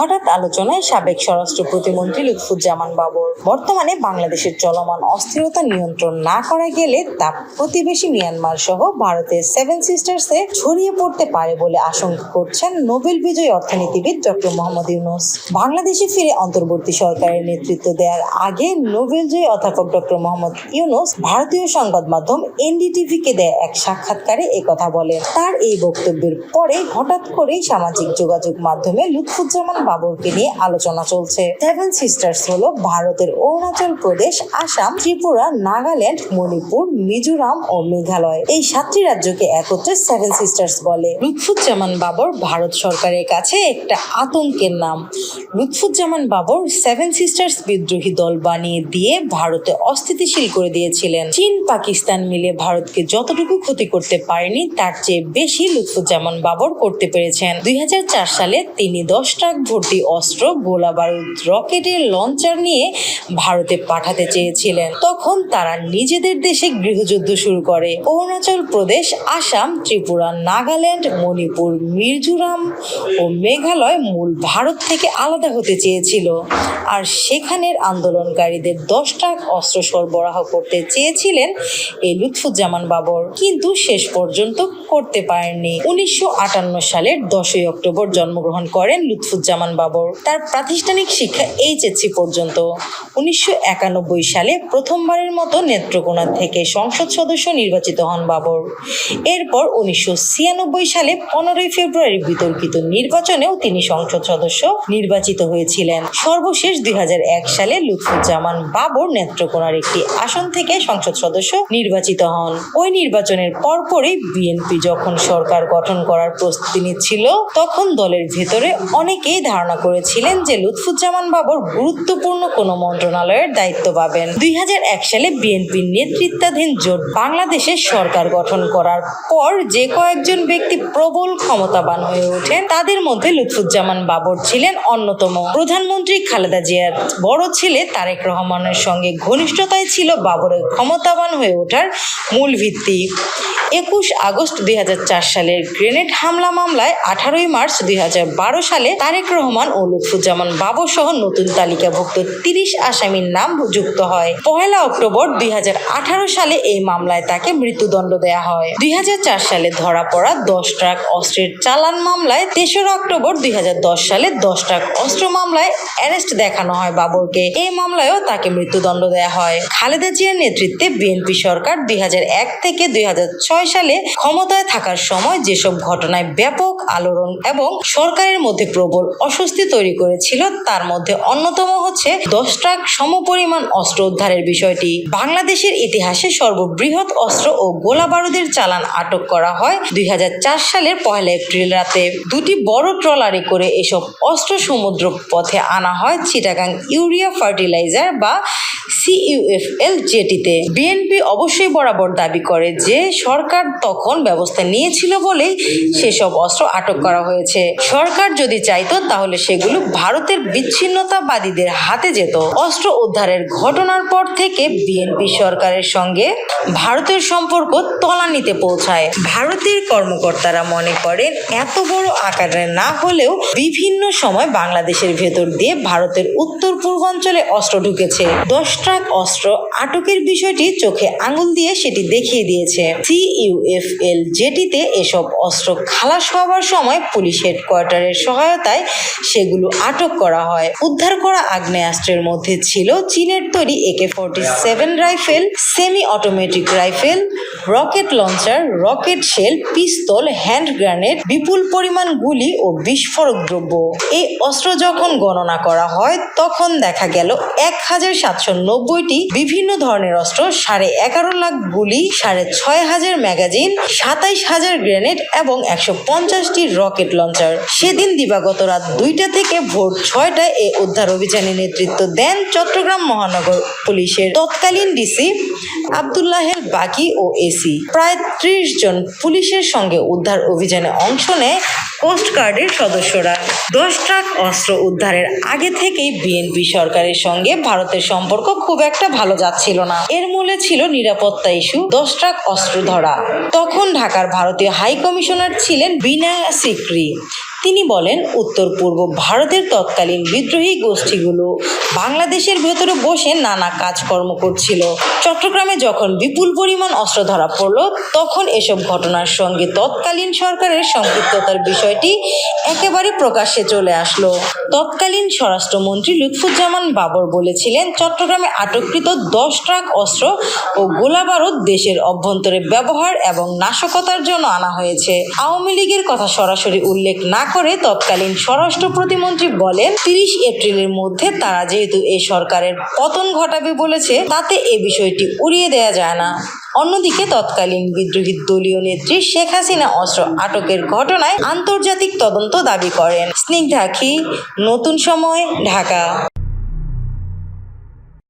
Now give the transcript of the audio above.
হঠাৎ আলোচনায় সাবেক স্বরাষ্ট্র প্রতিমন্ত্রী লুৎফুজ্জামান বাবর। বর্তমানে বাংলাদেশের চলমান অস্থিরতা নিয়ন্ত্রণ না করা গেলে তা প্রতিবেশী মিয়ানমার সহ ভারতের সেভেন সিস্টার্সে ছড়িয়ে পড়তে পারে বলে আশঙ্কা করছেন নোবেল বিজয়ী অর্থনীতিবিদ ডক্টর মোহাম্মদ ইউনুস। বাংলাদেশে ফিরে অন্তর্বর্তী সরকারের নেতৃত্ব দেওয়ার আগে নোবেল জয়ী অধ্যাপক ডক্টর মোহাম্মদ ইউনুস ভারতীয় সংবাদ মাধ্যম এনডিটিভিকে দেয় এক সাক্ষাৎকারে একথা বলেন। তার এই বক্তব্যের পরে হঠাৎ করেই সামাজিক যোগাযোগ মাধ্যমে লুৎফুজ্জামান বাবরকে নিয়ে আলোচনা চলছে। সেভেন সিস্টার্স হলো ভারতের অরুণাচল প্রদেশ, আসাম, ত্রিপুরা, নাগাল্যান্ড, মণিপুর, মিজোরাম ও মেঘালয়। এই সাতটি রাজ্যকে একত্রে সেভেন সিস্টার্স বলে। লুৎফুজ্জামান বাবর ভারত সরকারের কাছে একটা আতঙ্কের নাম। লুৎফুজ্জামান বাবর সেভেন সিস্টার্স বিদ্রোহী দল বানিয়ে দিয়ে ভারতে অস্থিতিশীল করে দিয়েছিলেন। চীন, পাকিস্তান মিলে ভারতকে যতটুকু ক্ষতি করতে পারেনি, তার চেয়ে বেশি লুৎফুজ্জামান বাবর করতে পেরেছেন। দুই হাজার চার সালে তিনি দশ ট্রাক ভর্তি অস্ত্র গোলা বারুদ রকেটের লঞ্চার নিয়ে ভারতে পাঠাতে চেয়েছিলেন। তখন তারা নিজেদের দেশে গৃহযুদ্ধ শুরু করে। অরুণাচল প্রদেশ, আসাম, ত্রিপুরা, নাগাল্যান্ড, মণিপুর, মিজোরাম ও মেঘালয় মূল ভারত থেকে আলাদা হতে চেয়েছিল। আর সেখানের আন্দোলনকারীদের দশ ট্রাক অস্ত্র সরবরাহ করতে চেয়েছিলেন এই লুৎফুজ্জামান বাবর। কিন্তু শেষ পর্যন্ত করতে পারেননি। উনিশশো আটান্ন সালের দশই অক্টোবর জন্মগ্রহণ করেন লুৎফুজ্জামান বাবর তার প্রাতিষ্ঠানিক শিক্ষা এইচএসসি পর্যন্ত। উনিশশো একানব্বই সালে প্রথমবারের মতো নেত্রকোনা থেকে সংসদ সদস্য নির্বাচিত হন বাবর। এরপর উনিশশো ছিয়ানব্বই সালে পনেরোই ফেব্রুয়ারি বিতর্কিত নির্বাচনেও তিনি সংসদ সদস্য নির্বাচিত হয়েছিলেন। সর্বশেষ দুই হাজার এক সালে লুৎফুজ্জামান বাবর নেত্রকোনার একটি আসন থেকে সংসদ সদস্য নির্বাচিত হন। ওই নির্বাচনের পরপরই বিএনপি যখন সরকার গঠন করার প্রস্তুতি নিচ্ছিল, তখন দলের ভেতরে অনেকেই ধারণা করেছিলেন যে লুৎফুজ্জামান বাবর গুরুত্বপূর্ণ কোনো মন্ত্রণালয়ের দায়িত্ব পাবেন। দুই হাজার এক সালে বিএনপির নেতৃত্বাধীন জোট বাংলাদেশের সরকার গঠন করার পর যে কয়েকজন ব্যক্তি প্রবল ক্ষমতাবান হয়ে ওঠেন, তাদের মধ্যে লুৎফুজ্জামান বাবর ছিলেন অন্যতম। প্রধানমন্ত্রী খালেদা জিয়ার বড় ছেলে তারেক রহমানের সঙ্গে ঘনিষ্ঠতায় ছিল বাবরের ক্ষমতাবান হয়ে ওঠার মূল ভিত্তি। একুশ আগস্ট দুই হাজার চার সালের গ্রেনেড হামলা মামলায় আঠারোই মার্চ দুই হাজার বারো সালে তারেক রহমান ও লুৎফুজ্জামান বাবর সহ নতুন তালিকাভুক্ত তিরিশ আসামির নাম যুক্ত হয়। পহেলা অক্টোবর দুই সালে এই মামলায় তাকে মৃত্যুদণ্ড দেয়া হয়। দুই সালে ধরা পড়া দশ ট্রাক অস্ত্রের চালান মামলায় তেসরা অক্টোবর দুই সালে দশ ট্রাক অস্ত্র মামলায় অ্যারেস্ট দেখানো হয় বাবরকে। এই মামলায়ও তাকে মৃত্যুদণ্ড দেয়া হয়। খালেদা জিয়ার নেতৃত্বে বিএনপি সরকার দুই হাজার এক থেকে দুই হাজার ছয় সালে ক্ষমতায় থাকার সময় যেসব ঘটনায় ব্যাপক আলোড়ন এবং সরকারের মধ্যে প্রবল অস্বস্তি তৈরি করেছিল। তার মধ্যে অন্যতম হচ্ছে দশ ট্রাক সমপরিমাণ অস্ত্র উদ্ধারের বিষয়টি। বাংলাদেশের ইতিহাসে সর্ববৃহৎ অস্ত্র ও গোলা বারুদের চালান আটক করা হয় দুই হাজার চার সালের পহেলা এপ্রিল রাতে। দুটি বড় ট্রলারে করে এসব অস্ত্র সমুদ্র পথে আনা হয় চিটাগাং ইউরিয়া ফার্টিলাইজার বা সিইউএফএল জেটিতে। বিএনপি অবশ্যই বরাবর দাবি করে যে সরকার তখন ব্যবস্থা নিয়েছিল বলেই সেসব অস্ত্র আটক করা হয়েছে। সরকার যদি চাইতো তাহলে সেগুলো ভারতের বিচ্ছিন্নতাবাদীদের হাতে যেত। অস্ত্র উদ্ধারের ঘটনার পর থেকে বিএনপি সরকারের সঙ্গে ভারতের সম্পর্ক তলানিতে পৌঁছায়। ভারতের কর্মকর্তারা মনে করেন, এত বড় আকারে না হলেও বিভিন্ন সময় বাংলাদেশের ভেতর দিয়ে ভারতের উত্তর পূর্বাঞ্চলে অস্ত্র ঢুকেছে। দশ ট্রাক অস্ত্র আটকের বিষয়টি চোখে আঙুল দিয়ে সেটি দেখিয়ে দিয়েছে। সিইউএফএল জেটিতে এসব অস্ত্র খালাস হওয়ার সময় পুলিশ হেডকোয়ার্টারের সহায়তায় সেগুলো আটক করা হয়। উদ্ধার করা আগ্নেয়াস্ত্রের মধ্যে ছিল চীনের তৈরি AK forty seven rifle semi automatic rifle, rocket launcher, rocket shell, pistol, hand grenade, বিপুল পরিমাণ গুলি ও বিস্ফোরক দ্রব্য। এই অস্ত্র যখন গণনা করা হয়, তখন দেখা গেল এক হাজার সাতশো নব্বইটি বিভিন্ন ধরনের অস্ত্র, সাড়ে এগারো লাখ গুলি, সাড়ে ছয় হাজার ম্যাগাজিন, সাতাইশ হাজার গ্রেনেড এবং একশো পঞ্চাশটি রকেট লঞ্চার। সেদিন দিবাগত রাত দুইটা থেকে ভোর ছয়টায় এ উদ্ধার অভিযানে নেতৃত্ব দেন চট্টগ্রাম মহানগর পুলিশের তৎকালীন ডিসি আবদুল্লাহের বাকি ও এসি। প্রায় ত্রিশ জন পুলিশের সঙ্গে উদ্ধার অভিযানে অংশ নেয় কোস্টগার্ডের সদস্যরা। দশ ট্রাক অস্ত্র উদ্ধারের আগে থেকেই বিএনপি সরকারের সঙ্গে ভারতের সম্পর্ক খুব একটা ভালো যাচ্ছিল না। এর মূলে ছিল নিরাপত্তা ইস্যু, দশ ট্রাক অস্ত্র ধরা। তখন ঢাকার ভারতীয় হাই কমিশনার ছিলেন বিনা সিকরি। তিনি বলেন, উত্তর পূর্ব ভারতের তৎকালীন বিদ্রোহী গোষ্ঠীগুলো বাংলাদেশের ভেতরে বসে নানা কাজকর্ম করছিল। চট্টগ্রামে যখন বিপুল পরিমাণ অস্ত্র ধরা পড়ল, তখন এসব ঘটনার সঙ্গে তৎকালীন সরকারের সম্পৃক্ততার বিষয়টি একেবারে প্রকাশ্যে চলে আসলো। তৎকালীন স্বরাষ্ট্রমন্ত্রী লুৎফুজ্জামান বাবর বলেছিলেন, চট্টগ্রামে আটককৃত দশ ট্রাক অস্ত্র ও গোলাবারুদ দেশের অভ্যন্তরে ব্যবহার এবং নাশকতার জন্য আনা হয়েছে। আওয়ামী লীগের কথা সরাসরি উল্লেখ না করে তৎকালীন স্বরাষ্ট্র প্রতিমন্ত্রী বলেন, তিরিশ এপ্রিলের মধ্যে তারা যেহেতু এ সরকারের পতন ঘটাবে বলেছে, তাতে এ বিষয়টি উড়িয়ে দেয়া যায় না। অন্যদিকে তৎকালীন বিদ্রোহী দলীয় নেত্রী শেখ হাসিনা অস্ত্র আটকের ঘটনায় আন্তর্জাতিক তদন্ত দাবি করেন। স্নিগ্ধাখি নতুন সময়, ঢাকা।